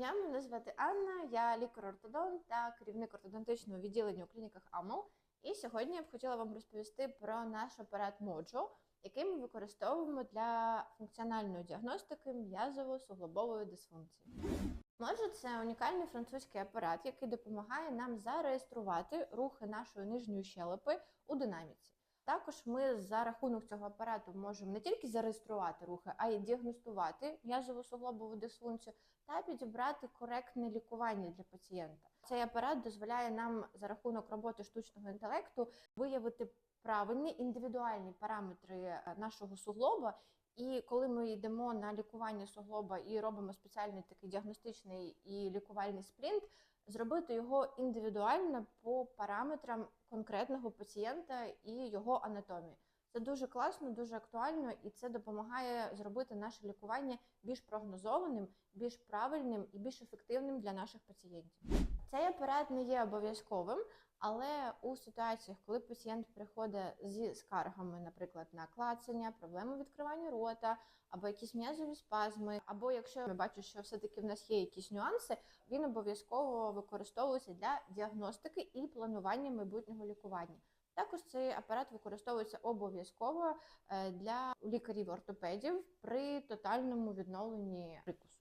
дня, мене звати Анна, я лікар-ортодонт та керівник ортодонтичного відділення у клініках АМО. І сьогодні я б хотіла вам розповісти про наш апарат Моджо, який ми використовуємо для функціональної діагностики м'язово-суглобової дисфункції. Моджо це унікальний французький апарат, який допомагає нам зареєструвати рухи нашої нижньої щелепи у динаміці. Також ми за рахунок цього апарату можемо не тільки зареєструвати рухи, а й діагностувати м'язову суглобову дисфункцію та підібрати коректне лікування для пацієнта. Цей апарат дозволяє нам за рахунок роботи штучного інтелекту виявити правильні індивідуальні параметри е, нашого суглоба. І коли ми йдемо на лікування суглоба і робимо спеціальний такий діагностичний і лікувальний спринт, зробити його індивідуально по параметрам конкретного пацієнта і його анатомії. Це дуже класно, дуже актуально, і це допомагає зробити наше лікування більш прогнозованим, більш правильним і більш ефективним для наших пацієнтів. Цей апарат не є обов'язковим, але у ситуаціях, коли пацієнт приходить зі скаргами, наприклад, на клацання, проблеми відкривання рота, або якісь м'язові спазми, або якщо я бачу, що все-таки в нас є якісь нюанси, він обов'язково використовується для діагностики і планування майбутнього лікування. Також цей апарат використовується обов'язково е, для лікарів-ортопедів при тотальному відновленні прикусу.